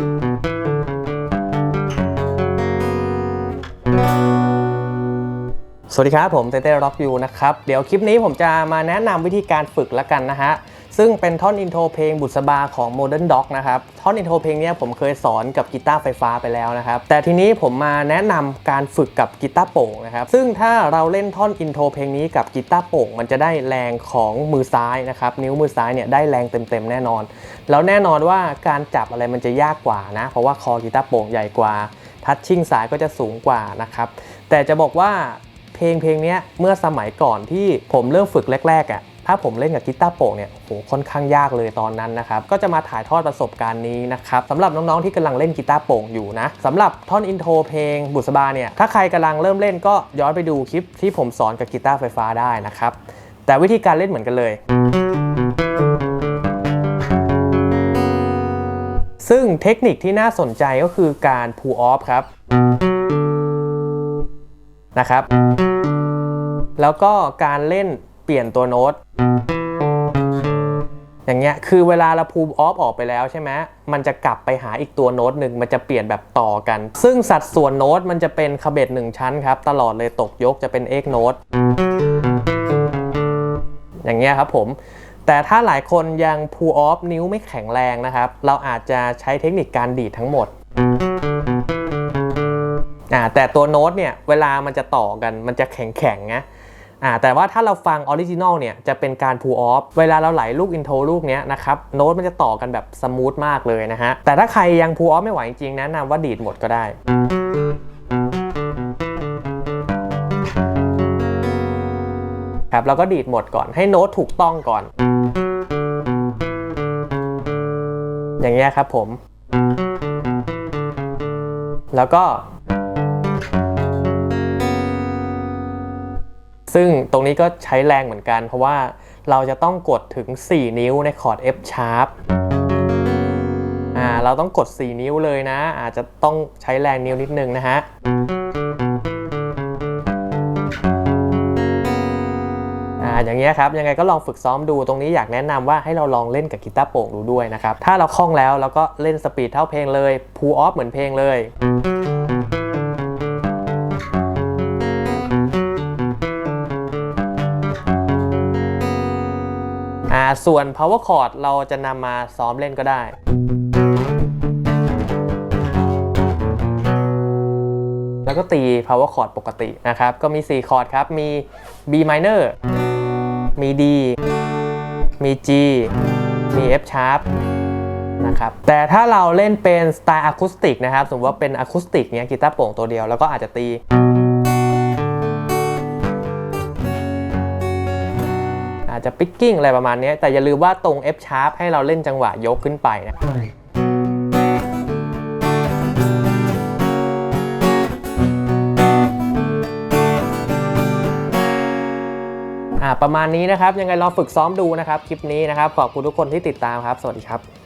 Thank you. สวัสดีครับ ผมเต้เต้ร็อกยูนะครับ เดี๋ยวคลิปนี้ผมจะมาแนะนำวิธีการฝึกแล้วกันนะฮะ ซึ่งเป็นท่อนอินโทรเพลงบุษบาของ Modern Dog นะครับ ท่อนอินโทรเพลงนี้ผมเคยสอนกับกีตาร์ไฟฟ้าไปแล้วนะครับ แต่ทีนี้ผมมาแนะนำการฝึกกับกีตาร์โป่งนะครับ ซึ่งถ้าเราเล่นท่อนอินโทรเพลงนี้กับกีตาร์โป่ง มันจะได้แรงของมือซ้ายนะครับ นิ้วมือซ้ายเนี่ยได้แรงเต็มๆแน่นอน แล้วแน่นอนว่าการจับอะไรมันจะยากกว่านะ เพราะว่าคอกีตาร์โป่งใหญ่กว่า ทัชชิ่งสายก็จะสูงกว่านะครับ แต่จะบอกว่า เพลงเพลงนี้เมื่อสมัยก่อนที่ผมเริ่มฝึกแรกๆอะ่ะถ้าผมเล่นกับกีตาร์โปร่งเนี่ยโหค่อนข้างยากเลยตอนนั้นนะครับก็จะมาถ่ายทอดประสบการณ์นี้นะครับสำหรับน้องๆที่กำลังเล่นกีตาร์โปร่งอยู่นะสำหรับท่อนอินโทรเพลงบุษบาเนี่ยถ้าใครกำลังเริ่มเล่นก็ย้อนไปดูคลิปที่ผมสอนกับกีตาร์ไฟฟ้าได้นะครับแต่วิธีการเล่นเหมือนกันเลย ซึ่งเทคนิคที่น่าสนใจก็คือการ pull off ครับ นะครับ แล้วก็การเล่นเปลี่ยนตัวโน้ต อย่างเงี้ย คือเวลาเราพูออฟออกไปแล้วใช่ไหมมันจะกลับไปหาอีกตัวโน้ตหนึ่งมันจะเปลี่ยนแบบต่อกัน ซึ่งสัดส่วนโน้ตมันจะเป็นคาเบตหนึ่งชั้นครับ ตลอดเลยตกยกจะเป็นเอกโน้ต อย่างเงี้ยครับผม แต่ถ้าหลายคนยังพูออฟนิ้วไม่แข็งแรงนะครับ เราอาจจะใช้เทคนิคการดีดทั้งหมด อ่าแต่ตัวโน้ตเนี่ยเวลามันจะต่อกันมันจะแข็งแข็งนะอ่าแต่ว่าถ้าเราฟังออริจินอลเนี่ยจะเป็นการ pull off เวลาเราไหลลูกอินโทรลูกเนี้ยนะครับโน้ตมันจะต่อกันแบบสมูทมากเลยนะฮะแต่ถ้าใครยัง pull off ไม่ไหวจริงๆแนะนำว่าดีดหมดก็ได้ครับเราก็ดีดหมดก่อนให้โน้ตถูกต้องก่อน อย่างเงี้ยครับผม แล้วก็ ซึ่งตรงนี้ก็ใช้แรงเหมือนกัน เพราะว่าเราจะต้องกดถึง 4 นิ้วในคอร์ด F sharp อ่าเราต้องกด 4 นิ้วเลยนะ อาจจะต้องใช้แรงนิ้วนิดนึงนะฮะอย่างเงี้ยครับยังไงก็ลองฝึกซ้อมดูตรงนี้อยากแนะนำว่าให้เราลองเล่นกับกีตาร์โปร่งดูด้วยนะครับ ถ้าเราคล่องแล้วเราก็เล่นสปีดเท่าเพลงเลยพูออฟเหมือนเพลงเลย ส่วน power chord เราจะนำมาซ้อมเล่นก็ได้ แล้วก็ตี power chord ปกตินะครับ ก็มี 4 คอร์ดครับ มี B minor มี D มี G มี F sharp นะครับแต่ถ้าเราเล่นเป็นสไตล์อะคูสติกนะครับ สมมติว่าเป็นอะคูสติกเนี้ยกีตาร์โปร่งตัวเดียว แล้วก็อาจจะตี อาจจะปิกกิ้งอะไรประมาณนี้แต่อย่าลืมว่าตรง F sharp ให้เราเล่นจังหวะยกขึ้นไปนะประมาณนี้นะครับ ยังไงลองฝึกซ้อมดูนะครับ คลิปนี้นะครับ ขอบคุณทุกคนที่ติดตามครับ สวัสดีครับ